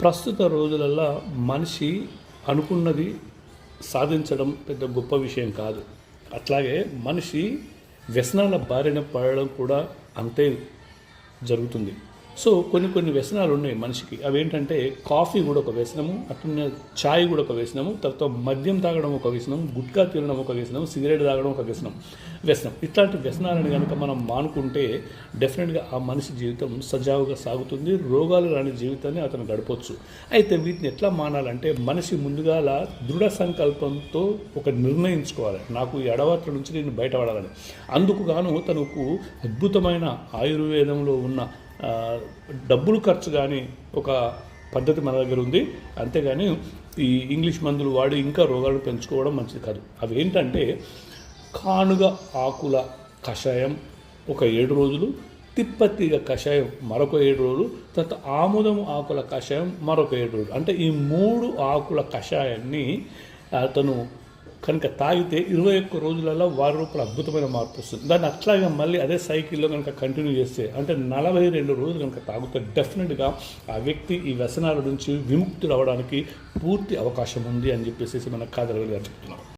ప్రస్తుత రోజులల్లో మనిషి అనుకున్నది సాధించడం పెద్ద గొప్ప విషయం కాదు. అట్లాగే మనిషి వ్యసనాల బారిన పడడం కూడా అంతే జరుగుతుంది. సో కొన్ని కొన్ని వ్యసనాలు ఉన్నాయి మనిషికి. అవి ఏంటంటే కాఫీ కూడా ఒక వ్యసనము అట్లనే ఛాయ్ కూడా ఒక వ్యసనము తర్వాత మద్యం తాగడం ఒక వ్యసనం గుట్కా తినడం ఒక వ్యసనం సిగరెట్ తాగడం ఒక వ్యసనం వ్యసనం. ఇట్లాంటి వ్యసనాలను కనుక మనం మానుకుంటే డెఫినెట్గా ఆ మనిషి జీవితం సజావుగా సాగుతుంది రోగాలు రాని జీవితాన్ని అతను గడపవచ్చు అయితే వీటిని ఎట్లా మానాలంటే మనిషి ముందుగాల దృఢ సంకల్పంతో ఒక నిర్ణయించుకోవాలి. నాకు ఈ అడవాట్ల నుంచి నేను బయటపడాలని. అందుకు గాను తనకు అద్భుతమైన ఆయుర్వేదంలో ఉన్న డబ్బులు ఖర్చు కానీ ఒక పద్ధతి మన దగ్గర ఉంది. అంతేగాని ఈ ఇంగ్లీష్ మందులు వాడి ఇంకా రోగాలు పెంచుకోవడం మంచిది కాదు. అవి ఏంటంటే కానుగ ఆకుల కషాయం ఒక ఏడు రోజులు తిప్పతీగ కషాయం మరొక ఏడు రోజులు తర్వాత ఆముదం ఆకుల కషాయం మరొక ఏడు రోజులు. అంటే ఈ మూడు ఆకుల కషాయాన్ని అతను కనుక తాగితే ఇరవై ఒక్క రోజులలో వారి రూపాయలు అద్భుతమైన మార్పు వస్తుంది. దాన్ని అట్లాగే మళ్ళీ అదే సైకిల్లో కనుక కంటిన్యూ చేస్తే అంటే నలభై రెండు రోజులు కనుక తాగితే డెఫినెట్గా ఆ వ్యక్తి ఈ వ్యసనాల నుంచి విముక్తుడు అవ్వడానికి పూర్తి అవకాశం ఉంది అని చెప్పేసి మన కాదరగలి గారు చెప్తున్నాం